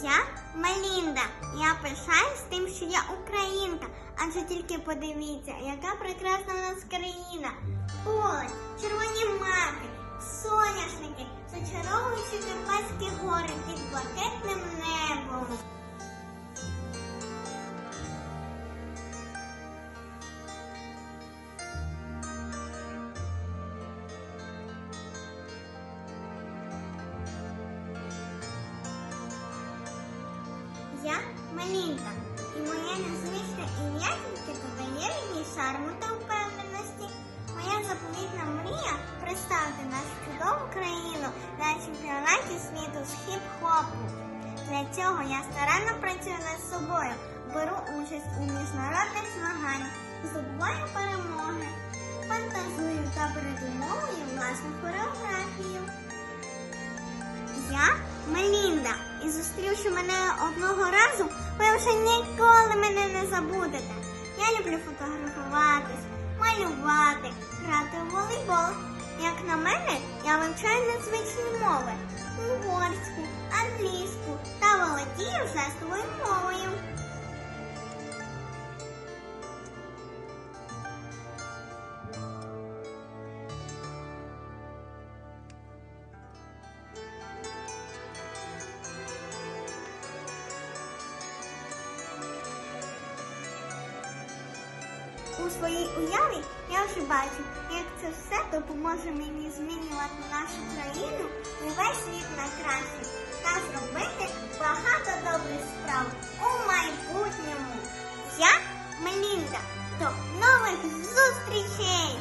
Я Малінда. Я пишаюсь тим, що я українка. Адже тільки подивіться, яка прекрасна у нас країна. Поле, червоні маки, соняшники, зачаровуючі Карпатські гори Я Мелінка, і моє незвичне ім'я тільки додає мені шарму та впевненості. Моя заповітна мрія представити нашу чудову країну на чемпіонаті світу з хіп-хопу. Для цього я старанно працюю над собою, беру участь у міжнародних змаганнях, здобуваю перемоги, фантазую та придумовую власну хореографію. Я Мелінда, і зустрівши мене одного разу, ви вже ніколи мене не забудете. Я люблю фотографуватись, малювати, грати в волейбол. Як на мене, я вивчаю незвичні мови угорську, англійську та володію жестовою мовою. У своїй уяві я вже бачу, як це все допоможе мені змінювати нашу країну і весь світ на краще та зробити багато добрих справ у майбутньому. Я Мелінда. До нових зустрічей!